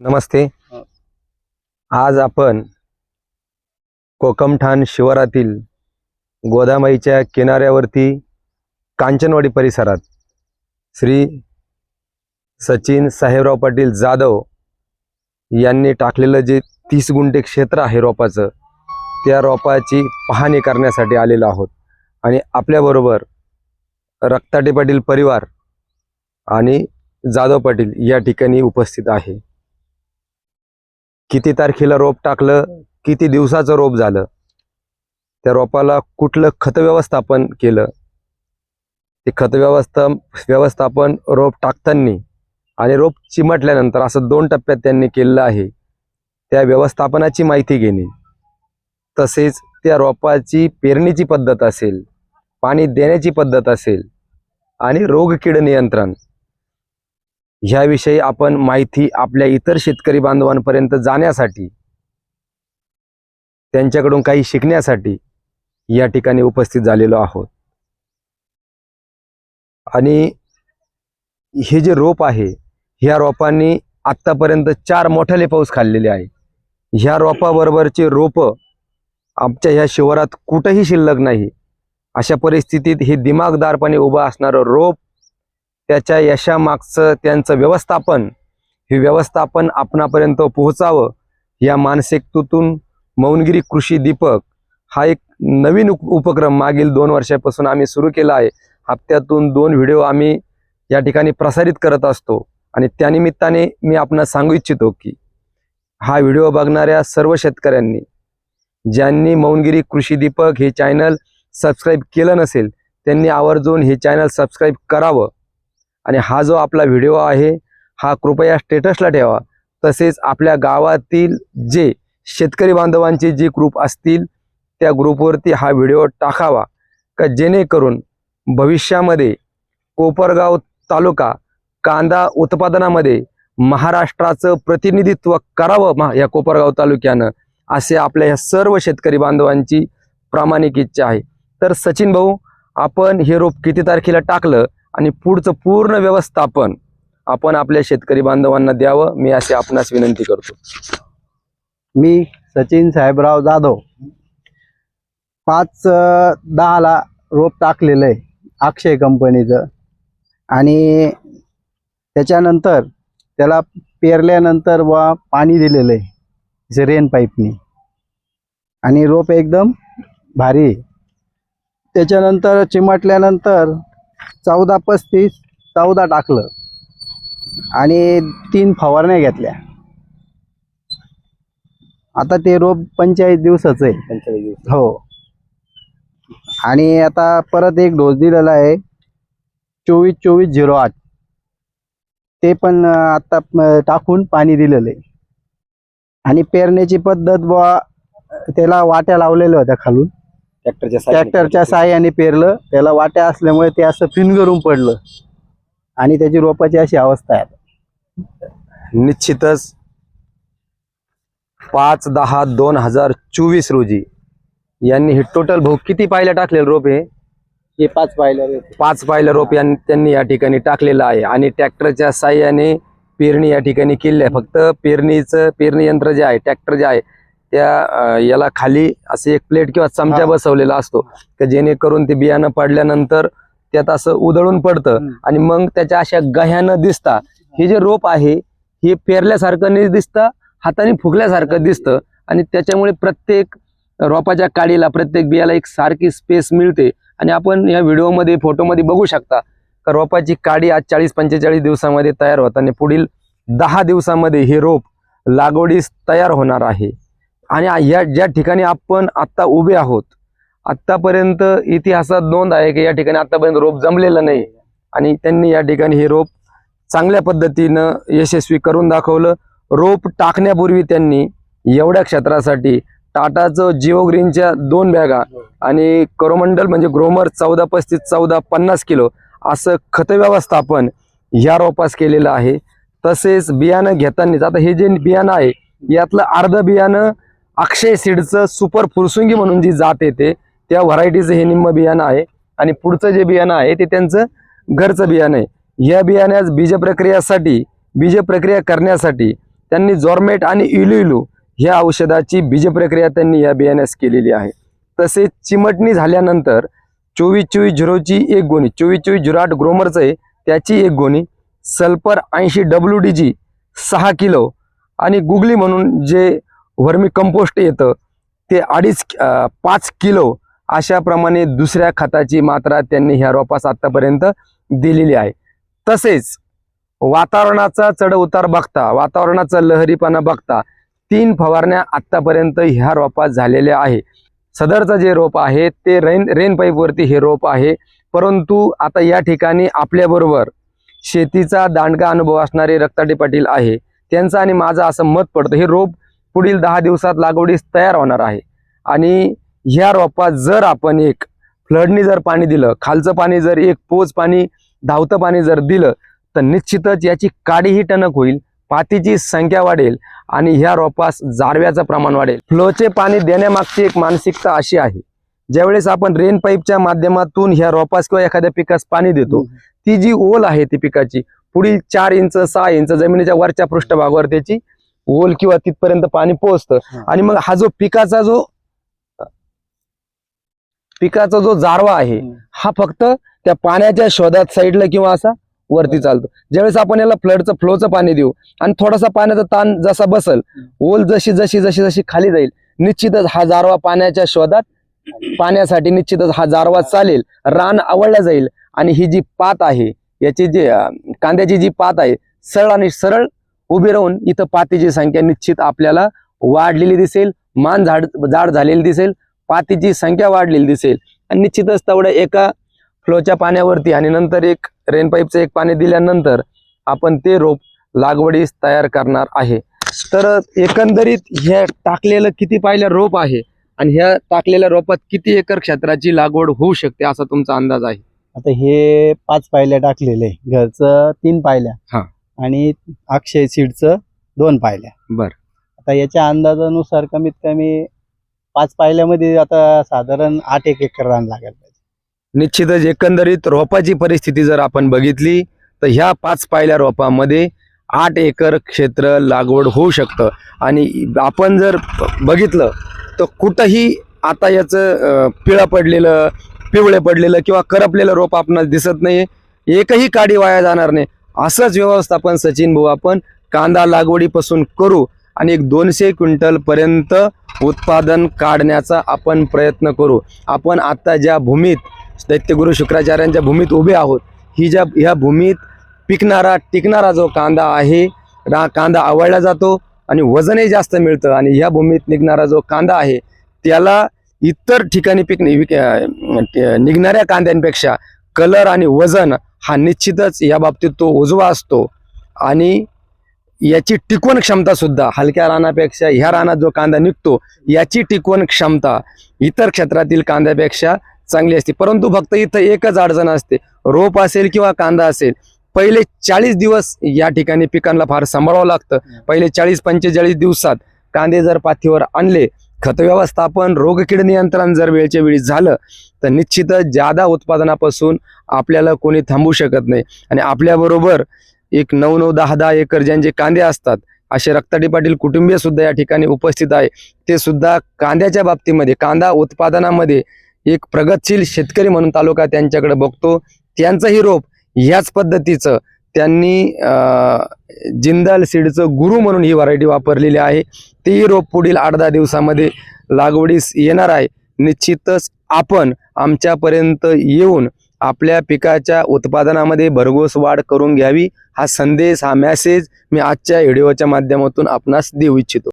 नमस्ते. आज आपण कोकमठाण शिवारातील गोदामाईच्या किनाऱ्यावरती कांचनवाडी परिसरात श्री सचिन साहेबराव पाटील जाधव यांनी टाकलेलं जे तीस गुंठे क्षेत्र आहे रोपाचं त्या रोपाची पाहणी करण्यासाठी आलेलो आहोत. आणि आपल्याबरोबर रक्ताटे पाटील परिवार आणि जाधव पाटील या ठिकाणी उपस्थित आहे. किती तारखेला रोप टाकलं किती दिवसाचं रोप झालं त्या रोपाला कुठलं खत व्यवस्थापन केलं? ते खत व्यवस्था व्यवस्थापन रोप टाकताना आणि रोप चिमटल्यानंतर असं दोन टप्प्यात त्यांनी केलेलं आहे. त्या व्यवस्थापनाची माहिती घेणे. तसेच त्या रोपाची पेरणीची पद्धत असेल पाणी देण्याची पद्धत असेल आणि रोगकीड नियंत्रण. ह्याविषयी आपण माहिती आपल्या इतर शेतकरी बांधवांपर्यंत जाण्यासाठी त्यांच्याकडून काही शिकण्यासाठी या ठिकाणी उपस्थित झालेलो आहोत. आणि हे जे रोप आहे ह्या रोपांनी आत्तापर्यंत चार मोठ्याले पाऊस खाल्लेले आहे. ह्या रोपाबरोबरचे रोप आमच्या ह्या शिवारात कुठंही शिल्लक नाही. अशा परिस्थितीत हे दिमागदारपणे उभं असणारं रोप त्याच्या यशामागचं त्यांचं व्यवस्थापन हे व्यवस्थापन आपणापर्यंत पोहोचावं या मानसिकतेतून मौनगिरी कृषी दीपक हा एक नवीन उप उपक्रम मागील दोन वर्षापासून आम्ही सुरू केला आहे. हप्त्यातून दोन व्हिडिओ आम्ही या ठिकाणी प्रसारित करत असतो आणि त्यानिमित्ताने मी आपण सांगू इच्छितो की हा व्हिडिओ बघणाऱ्या सर्व शेतकऱ्यांनी ज्यांनी मौनगिरी कृषी दीपक हे चॅनल सबस्क्राईब केलं नसेल त्यांनी आवर्जून हे चॅनल सबस्क्राईब करावं. आणि हा जो आपला व्हिडिओ आहे हा कृपया स्टेटसला ठेवा. तसेच आपल्या गावातील जे शेतकरी बांधवांचे जे ग्रुप असतील त्या ग्रुपवरती हा व्हिडिओ टाकावा. का जेणेकरून भविष्यामध्ये कोपरगाव तालुका कांदा उत्पादनामध्ये महाराष्ट्राचं प्रतिनिधित्व करावं मा या कोपरगाव तालुक्यानं असे आपल्या ह्या सर्व शेतकरी बांधवांची प्रामाणिक इच्छा आहे. तर सचिन भाऊ आपण हे रोप किती तारखेला टाकलं? आणि पुढचं पूर्ण व्यवस्थापन आपण आपल्या शेतकरी बांधवांना द्यावं मी असे आपणास विनंती करतो. मी सचिन साहेबराव जाधव पाच दहाला रोप टाकलेलं आहे अक्षय कंपनीचं. आणि त्याच्यानंतर त्याला पेरल्यानंतर वा पाणी दिलेलं आहे रेन पाईपनी आणि रोप एकदम भारी त्याच्यानंतर चिमटल्यानंतर चौदा पस्तीस चौदा टाकलं. आणि तीन फवारण्या घेतल्या. आता ते रोप पंचेचाळीस दिवसाचं आहे. हो. आणि आता परत एक डोस दिलेला आहे. चोवीस चोवीस झिरो आठ. ते पण आता टाकून पाणी दिलेलं आहे. आणि पेरण्याची पद्धत बुवा त्याला वाट्या लावलेल्या होत्या खालून. ट्रॅक्टरच्या ट्रॅक्टरच्या साह्याने पेरलं. त्याला वाट्या असल्यामुळे ते असं फिनगरून पडलं. आणि त्याची रोपाची अशी अवस्था आहे. निश्चितच पाच दहा दोन हजार चोवीस रोजी यांनी हे टोटल भाऊ किती पायल्या टाकलेलं रोप हे? हे पाच पाहिलं पाच पायलं रोप यांनी त्यांनी या ठिकाणी टाकलेलं आहे. आणि ट्रॅक्टरच्या साह्याने पेरणी या ठिकाणी केली आहे. फक्त पेरणीचं पेरणी यंत्र जे आहे ट्रॅक्टर जे आहे त्या याला खाली असे एक प्लेट किंवा चमचा. बसवलेला असतो की जेणेकरून ते बियाणं पडल्यानंतर त्यात असं उधळून पडतं. आणि मग त्याच्या अशा गह्यानं दिसता हे जे रोप आहे हे पेरल्यासारखं नाही दिसतं हाताने फुगल्यासारखं दिसतं आणि त्याच्यामुळे प्रत्येक रोपाच्या काडीला प्रत्येक बियाला एक सारखी स्पेस मिळते आणि आपण या व्हिडिओमध्ये फोटोमध्ये बघू शकता का रोपाची काडी आज चाळीस पंचेचाळीस दिवसामध्ये तयार होत आणि पुढील दहा दिवसामध्ये हे रोप लागवडीस तयार होणार आहे आणि या ज्या ठिकाणी आपण आत्ता उभे आहोत आत्तापर्यंत इतिहासात नोंद आहे की या ठिकाणी आत्तापर्यंत रोप जमलेलं नाही. आणि त्यांनी या ठिकाणी हे रोप चांगल्या पद्धतीनं यशस्वी करून दाखवलं. रोप टाकण्यापूर्वी त्यांनी एवढ्या क्षेत्रासाठी टाटाचं जिओ ग्रीनच्या दोन बॅगा आणि करोमंडल म्हणजे ग्रोमर चौदा पस्तीस चौदा पन्नास किलो असं खत व्यवस्थापन ह्या रोपास केलेलं आहे. तसेच बियाणं घेतानाच आता हे जे बियाणं आहे यातलं अर्ध बियाणं अक्षय सीडचं सुपर फुरसुंगी म्हणून जी जात येते त्या व्हरायटीचं हे निम्म बियाणं आहे. आणि पुढचं जे बियाणं आहे ते त्यांचं घरचं बियाणं आहे. या बियाण्यास बीज प्रक्रियासाठी बीज प्रक्रिया करण्यासाठी त्यांनी जॉर्मेट आणि इलू इलू ह्या औषधाची बीज प्रक्रिया त्यांनी या बियाण्यास केलेली आहे. तसेच चिमटणी झाल्यानंतर चोवीस चोवीस झिरोची एक गोणी चोवीस चोवीस झिरो आठ ग्रोमरचं आहे त्याची एक गोणी सल्फर ऐंशी डब्ल्यू डी जी सहा किलो आणि गुगली म्हणून जे व्हर्मी कंपोस्ट येतं. ते अडीच पाच किलो अशाप्रमाणे दुसऱ्या खताची मात्रा त्यांनी ह्या रोपास आत्तापर्यंत दिलेली आहे. तसेच वातावरणाचा चढ उतार बघता वातावरणाचा लहरीपणा बघता तीन फवारण्या आत्तापर्यंत ह्या रोपात झालेल्या आहे सदरचं जे रोप आहे ते रेन रेन पाईपवरती हे रोप आहे. परंतु आता या ठिकाणी आपल्याबरोबर शेतीचा दांडगा अनुभव असणारे रक्ताटे पाटील आहे. त्यांचं आणि माझं असं मत पडतं हे रोप पुढील दहा दिवसात लागवडीस तयार होणार आहे. आणि ह्या रोपात जर आपण एक फ्लडनी जर पाणी दिलं खालचं पाणी जर एक पोच पाणी धावतं पाणी जर दिलं तर निश्चितच याची काडीही टणक होईल पातीची संख्या वाढेल आणि ह्या रोपास जारव्याचं प्रमाण वाढेल. फ्लोचे पाणी देण्यामागची एक मानसिकता अशी आहे. ज्यावेळेस आपण रेन पाईपच्या माध्यमातून ह्या रोपास किंवा एखाद्या पिकास पाणी देतो ती जी ओल आहे ती पिकाची पुढील चार इंच सहा इंच जमिनीच्या वरच्या पृष्ठभागावर त्याची ओल किंवा तिथपर्यंत पाणी पोहोचतं. आणि मग हा जो पिकाचा जो पिकाचा जो जारवा आहे. हा फक्त त्या पाण्याच्या शोधात साईडला किंवा असा वरती चालतो ज्यावेळेस आपण याला फ्लडचं फ्लोचं पाणी देऊ आणि थोडासा पाण्याचा ताण जसा बसल ओल जशी जशी जशी जशी खाली जाईल निश्चितच हा जारवा पाण्याच्या शोधात पाण्यासाठी निश्चितच हा जारवा चालेल रान आवडला जाईल आणि ही जी पात आहे याची जी कांद्याची जी पात आहे सरळ आणि सरळ उभी राहून इथं पातीची संख्या निश्चित आपल्याला वाढलेली दिसेल. मान झाड जाड झालेली दिसेल. पातीची संख्या वाढलेली दिसेल. आणि निश्चितच तेवढ्या एका फ्लोच्या पाण्यावरती आणि नंतर एक रेन पाईपचं एक पाणी दिल्यानंतर आपण ते रोप लागवडीस तयार करणार आहे. तर एकंदरीत ह्या टाकलेलं किती पाहिलं रोप आहे? आणि ह्या टाकलेल्या रोपात किती एकर क्षेत्राची लागवड होऊ शकते असा तुमचा अंदाज आहे? आता हे पाच पायल्या टाकलेले. घरचं तीन पायल्या. हा. आणि अक्षय सीडचं दोन पायल्या. बर. आता याच्या अंदाजानुसार कमीत कमी पाच पायल्यामध्ये आता साधारण आठ एक एकर रान लागायला पाहिजे. निश्चितच एकंदरीत रोपाची परिस्थिती जर आपण बघितली तर ह्या पाच पायल्या रोपामध्ये आठ एकर क्षेत्र लागवड होऊ शकतं. आणि आपण जर बघितलं तर कुठंही आता याचं अं, पिळं पडलेलं पिवळे पडलेलं किंवा करपलेलं रोप आपणास दिसत नाही एकही काडी वाया जाणार नाही. असंच व्यवस्थापन सचिन भाऊ आपण कांदा लागवडीपासून करू आणि एक दोनशे क्विंटलपर्यंत उत्पादन काढण्याचा आपण प्रयत्न करू. आपण आत्ता ज्या भूमीत दैत्यगुरु शुक्राचार्यांच्या भूमीत उभे आहोत ही ज्या ह्या भूमीत पिकणारा टिकणारा जो कांदा आहे रा कांदा आवडला जातो आणि वजनही जास्त मिळतं आणि ह्या भूमीत निघणारा जो कांदा आहे त्याला इतर ठिकाणी पिक विक- निघणाऱ्या कांद्यांपेक्षा कलर आणि वजन हा निश्चितच या बाबतीत तो उजवा असतो. आणि याची टिकवण क्षमता सुद्धा हलक्या रानापेक्षा ह्या रानात जो कांदा निघतो याची टिकवण क्षमता इतर क्षेत्रातील कांद्यापेक्षा चांगली असते. परंतु फक्त इथं एकच अडचण असते. रोप असेल किंवा कांदा असेल पहिले चाळीस दिवस या ठिकाणी पिकांना फार सांभाळावं लागतं. पहिले चाळीस पंचेचाळीस दिवसात कांदे जर पाथीवर आणले खत व्यवस्थापन रोगकीड नियंत्रण जर वेळच्या वेळी झालं तर निश्चितच जादा उत्पादनापासून आपल्याला कोणी थांबू शकत नाही. आणि आपल्याबरोबर एक नऊ नऊ दहा दहा एकर ज्यांचे कांदे असतात असे रक्ताडी पाटील कुटुंबीय सुद्धा या ठिकाणी उपस्थित आहे. ते सुद्धा कांद्याच्या बाबतीमध्ये कांदा उत्पादनामध्ये एक प्रगतशील शेतकरी म्हणून तालुका त्यांच्याकडे बघतो. त्यांचंही रोप ह्याच पद्धतीचं त्यांनी जिंदाल सीडचं गुरु म्हणून ही व्हरायटी वापरलेली आहे. ती रोप पुढील आठ दहा दिवसामध्ये लागवडीस येणार आहे. निश्चितच आपण आमच्यापर्यंत येऊन आपल्या पिकाच्या उत्पादनामध्ये भरघोस वाढ करून घ्यावी. हा संदेश हा मॅसेज मी आजच्या व्हिडिओच्या माध्यमातून आपणास देऊ इच्छितो.